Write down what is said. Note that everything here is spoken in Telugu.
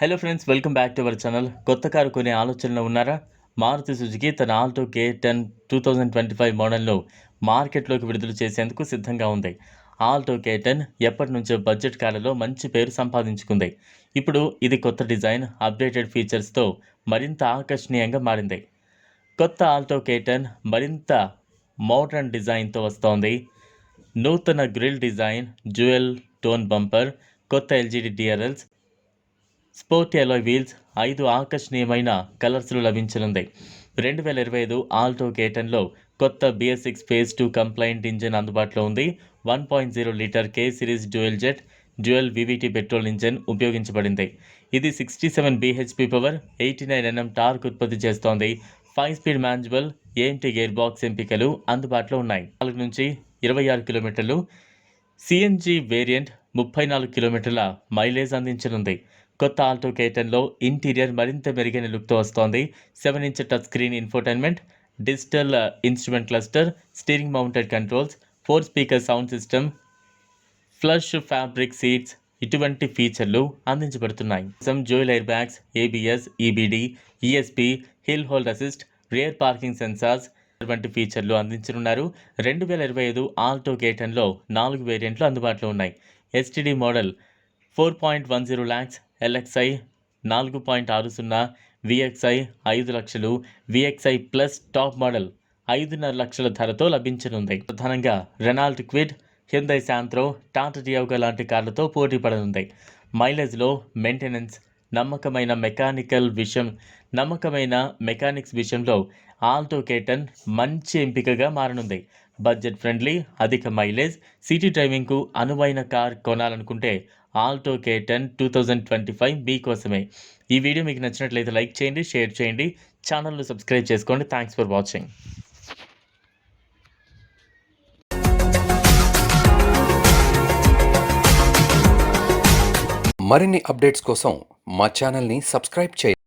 Hello friends welcome back to our channel కొత్త కారు కొనే ఆలోచనలో ఉన్నారా? మారుతి సుజుకి తన Alto K ten two thousand twenty five మోడల్ను మార్కెట్లోకి విడుదల చేసేందుకు సిద్ధంగా ఉంది. ఆల్టో కే టెన్ ఎప్పటి నుంచో బడ్జెట్ కాలలో మంచి పేరు సంపాదించుకుంది. ఇప్పుడు ఇది కొత్త డిజైన్ అప్డేటెడ్ ఫీచర్స్తో మరింత ఆకర్షణీయంగా మారింది. కొత్త ఆల్టో కే టెన్ మరింత మోడర్న్ డిజైన్తో వస్తోంది. నూతన grille design jewel tone bumper కొత్త LED DRLs sport alloy wheels ఐదు ఆకర్షణీయమైన కలర్స్లో లభించనుంది. రెండు వేల ఇరవై ఐదు ఆల్టో కేటన్లో కొత్త BS six phase two compliant engine అందుబాటులో ఉంది. One point zero litre K series dual jet dual VVT petrol engine ఉపయోగించబడింది. ఇది sixty seven BHP power eighty nine Nm torque ఉత్పత్తి చేస్తోంది. Five speed manual AMT gear box ఎంపికలు అందుబాటులో ఉన్నాయి. నాలుగు నుంచి ఇరవై ఆరు కిలోమీటర్లు సిఎన్జి వేరియంట్ ముప్పై నాలుగు కిలోమీటర్ల మైలేజ్ అందించనుంది. కొత్త ఆల్టో కేటన్లో ఇంటీరియర్ మరింత మెరుగైన లుక్తో వస్తోంది. Seven inch touch screen infotainment digital instrument cluster steering mounted controls four speaker sound system flush fabric seats ఇటువంటి ఫీచర్లు అందించబడుతున్నాయి. సమ్ జోయిల్ air bags ABS EBD ESP hill hold assist rear parking sensors వంటి ఫీచర్లు అందించనున్నారు. రెండు వేల ఇరవై ఐదు ఆల్టో గేటన్లో నాలుగు వేరియంట్లు అందుబాటులో ఉన్నాయి. STD model four point one zero lakhs LXI నాలుగు పాయింట్ ఆరు సున్నా విఎక్స్ఐ ఐదు లక్షలు విఎక్స్ఐ ప్లస్ టాప్ మోడల్ ఐదున్నర లక్షల ధరతో లభించనుంది. ప్రధానంగా Renault Kwid Hyundai Santro Tata డియోగా లాంటి కార్లతో పోటీ పడనుంది. మైలేజ్లో మెయింటెనెన్స్ నమ్మకమైన మెకానికల్ విషయం నమ్మకమైన మెకానిక్స్ విషయంలో ఆల్టో కేటన్ మంచి ఎంపికగా మారనుంది. బడ్జెట్ ఫ్రెండ్లీ అధిక మైలేజ్ సిటీ డ్రైవింగ్కు అనువైన car కొనాలనుకుంటే Alto K ten two thousand twenty five మీ కోసమే ఈ వీడియో మీకు నచ్చినట్లయితే లైక్ చేయండి షేర్ చేయండి ఛానల్ను సబ్స్క్రైబ్ చేసుకోండి. థ్యాంక్స్ ఫర్ వాచింగ్ మరిన్ని అప్డేట్స్ కోసం మా ఛానల్ని సబ్స్క్రైబ్ చేయండి.